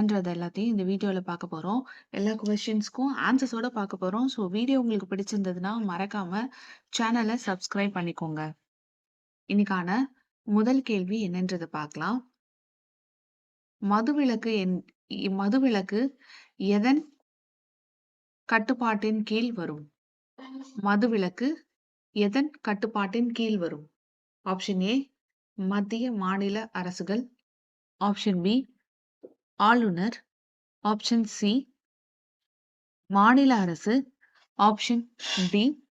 ன்றது எல்லாத்தையும் இந்த வீடியோவில் பார்க்க போகிறோம் எல்லா கொஷின்ஸ்க்கும் ஆன்சர்ஸோட பார்க்க போகிறோம் ஸோ வீடியோ உங்களுக்கு பிடிச்சிருந்ததுன்னா, மறக்காம சேனலை சப்ஸ்கிரைப் பண்ணிக்கோங்க. இன்னைக்கான முதல் கேள்வி என்னன்றது பார்க்கலாம். மதுவிலக்கு என் இ மதுவிலக்கு எதன் கட்டுப்பாட்டின் கீழ் வரும்? மதுவிலக்கு எதன் கட்டுப்பாட்டின் கீழ் வரும்? ஆப்ஷன் ஏ மத்திய, மாநில அரசுகள். ஆப்ஷன் பி ஆளுநர். ஆப்ஷன் சி மாநில அரசு. ஆப்ஷன் டி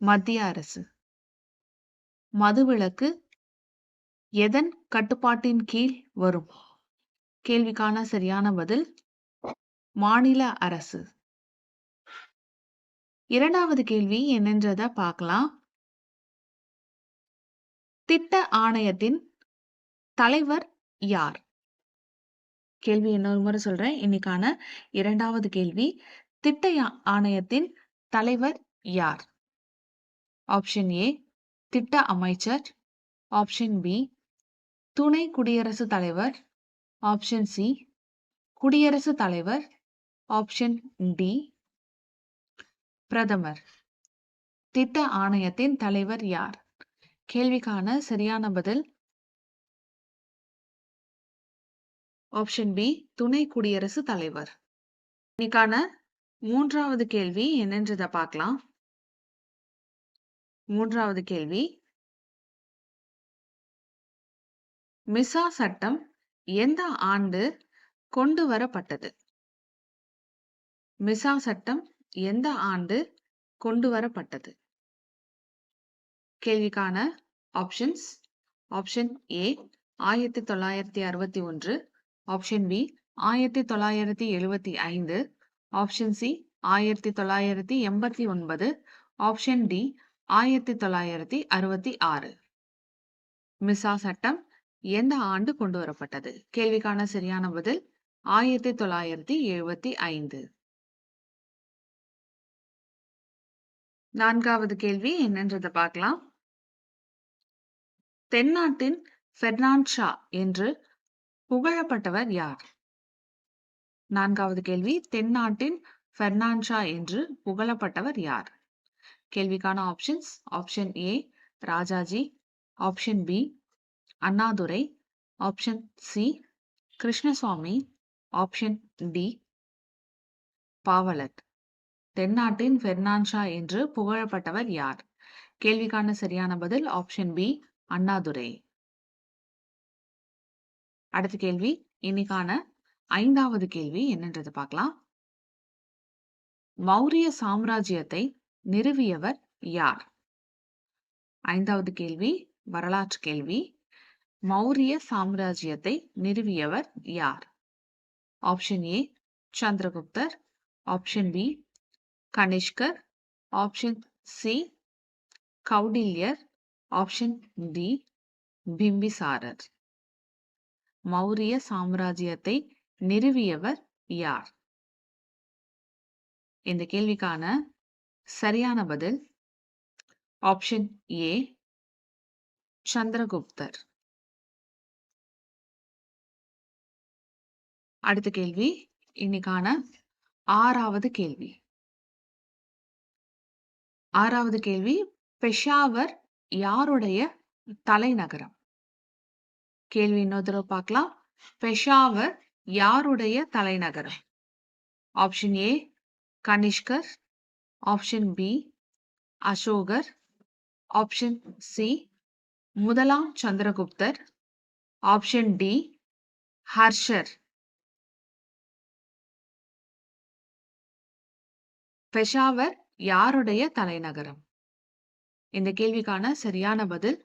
மத்திய அரசு. மதுவிலக்கு எதன் கட்டுப்பாட்டின் கீழ் வரும்? கேள்விக்கான சரியான பதில் மாநில அரசு. இரண்டாவது கேள்வி என்னன்றத பார்க்கலாம். திட்ட ஆணையத்தின் தலைவர் யார்? கேள்வி இன்னொரு முறை சொல்றேன். இன்னைக்கான இரண்டாவது கேள்வி. திட்ட ஆணையத்தின் தலைவர் யார்? ஆப்ஷன் ஏ திட்ட அமைச்சர். ஆப்ஷன் பி துணை குடியரசுத் தலைவர். ஆப்ஷன் சி குடியரசுத் தலைவர். ஆப்ஷன் டி பிரதமர். திட்ட ஆணையத்தின் தலைவர் யார்? கேள்விக்கான சரியான பதில் ஆப்ஷன் பி துணை குடியரசு தலைவர். இன்னைக்கான மூன்றாவது கேள்வி என்னன்றத பார்க்கலாம். மூன்றாவது கேள்வி. மிசா சட்டம் எந்த ஆண்டு கொண்டு வரப்பட்டது? மிசா சட்டம் எந்த ஆண்டு கொண்டு வரப்பட்டது? கேள்விக்கான ஆப்ஷன்ஸ் ஆப்ஷன் ஏ ஆயிரத்தி தொள்ளாயிரத்தி அறுபத்தி ஒன்று. ஆப்ஷன் பி ஆயிரத்தி தொள்ளாயிரத்தி எழுபத்தி ஐந்து. ஆப்ஷன் சி ஆயிரத்தி தொள்ளாயிரத்தி எண்பத்தி ஒன்பது. ஆப்ஷன் டி ஆயிரத்தி தொள்ளாயிரத்தி அறுபத்தி ஆறு. மிசா சட்டம் எந்த ஆண்டு கொண்டு வரப்பட்டது? கேள்விக்கான சரியான பதில் ஆயிரத்தி தொள்ளாயிரத்தி எழுபத்தி ஐந்து. நான்காவது கேள்வி என்னன்றதை பார்க்கலாம். தென்னாட்டின் பெர்னாண்ட் ஷா என்று புகழப்பட்டவர் யார்? நான்காவது கேள்வி. தென்னாட்டின் பெர்னான்ஷா என்று புகழப்பட்டவர் யார்? கேள்விக்கான options option A Rajaji. Option B Annadurai. Option C Krishnaswami. Option D Pavalar. தென்னாட்டின் Bernard Shaw என்று புகழப்பட்டவர் யார்? கேள்விக்கான சரியான பதில் ஆப்ஷன் பி அண்ணாதுரை. அடுத்த கேள்வி. இன்னைக்கான ஐந்தாவது கேள்வி என்னன்றது பார்க்கலாம். மௌரிய சாம்ராஜ்யத்தை நிறுவியவர் யார்? ஐந்தாவது கேள்வி வரலாற்று கேள்வி. மௌரிய சாம்ராஜ்யத்தை நிறுவியவர் யார்? ஆப்ஷன் ஏ சந்திரகுப்தர். ஆப்ஷன் பி கனிஷ்கர். ஆப்ஷன் சி கௌடில்யர். ஆப்ஷன் டி பிம்பிசாரர். மௌரிய சாம்ராஜ்யத்தை நிறுவியவர் யார்? இந்த கேள்விக்கான சரியான பதில் ஆப்ஷன் ஏ சந்திரகுப்தர். அடுத்த கேள்வி. இன்னைக்கான ஆறாவது கேள்வி. ஆறாவது கேள்வி. பெஷாவர் யாருடைய தலைநகரம்? கேள்வி இன்னொரு தடவை பார்க்கலாம். பெஷாவர் யாருடைய தலைநகரம்? Option A Kanishka. Option B Ashoka. Option C முதலாம் சந்திரகுப்தர். Option D Harsha. பெஷாவர் யாருடைய தலைநகரம்? இந்த கேள்விக்கான சரியான பதில்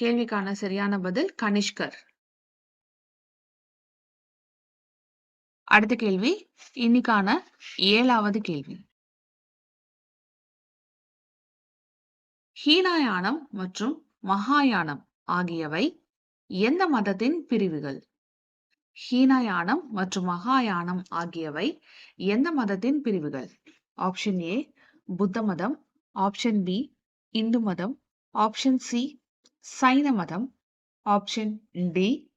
கேள்விக்கான சரியான பதில் கனிஷ்கர். அடுத்த கேள்வி. இன்னைக்கான ஏழாவது கேள்வி. ஹீனாயானம் மற்றும் மகாயானம் ஆகியவை எந்த மதத்தின் பிரிவுகள்? ஹீனாயானம் மற்றும் மகாயானம் ஆகியவை எந்த மதத்தின் பிரிவுகள்? ஆப்ஷன் ஏ புத்த மதம். ஆப்ஷன் பி இந்து மதம். ஆப்ஷன் சி சைன மதம். ஆப்ஷன் டி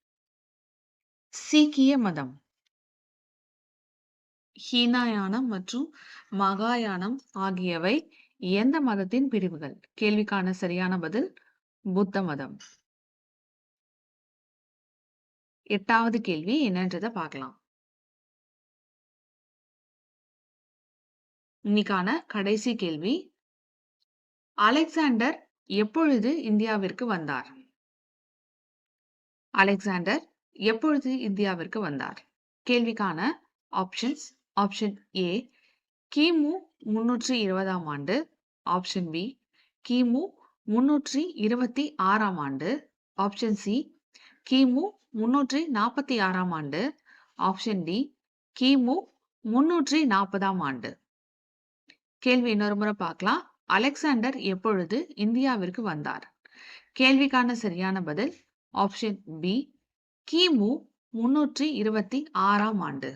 சீக்கிய மதம். ஹீனாயானம் மற்றும் மகாயானம் ஆகியவை எந்த மதத்தின் பிரிவுகள்? கேள்விக்கான சரியான பதில் புத்த மதம். எட்டாவது கேள்வி என்னன்றதை பார்க்கலாம். இன்னைக்கான கடைசி கேள்வி அலெக்சாண்டர் எப்பொழுது இந்தியாவிற்கு வந்தார்? அலெக்சாண்டர் எப்பொழுது இந்தியாவிற்கு வந்தார்? கேள்விக்கான ஆப்ஷன்ஸ் ஆப்ஷன் ஏ கிமு முன்னூற்றி இருபதாம் ஆண்டு ஆப்ஷன் பி கிமு முன்னூற்றி இருபத்தி ஆறாம் ஆண்டு ஆப்ஷன் சி கிமு முன்னூற்றி நாற்பத்தி ஆறாம் ஆண்டு ஆப்ஷன் டி கிமு முன்னூற்றி நாற்பதாம் ஆண்டு. கேள்வி இன்னொரு முறை பார்க்கலாம். அலெக்சாண்டர் எப்பொழுது இந்தியாவிற்கு வந்தார்? கேள்விக்கான சரியான பதில் ஆப்ஷன் பி கிமு முன்னூற்றி இருபத்தி ஆறாம் ஆண்டு.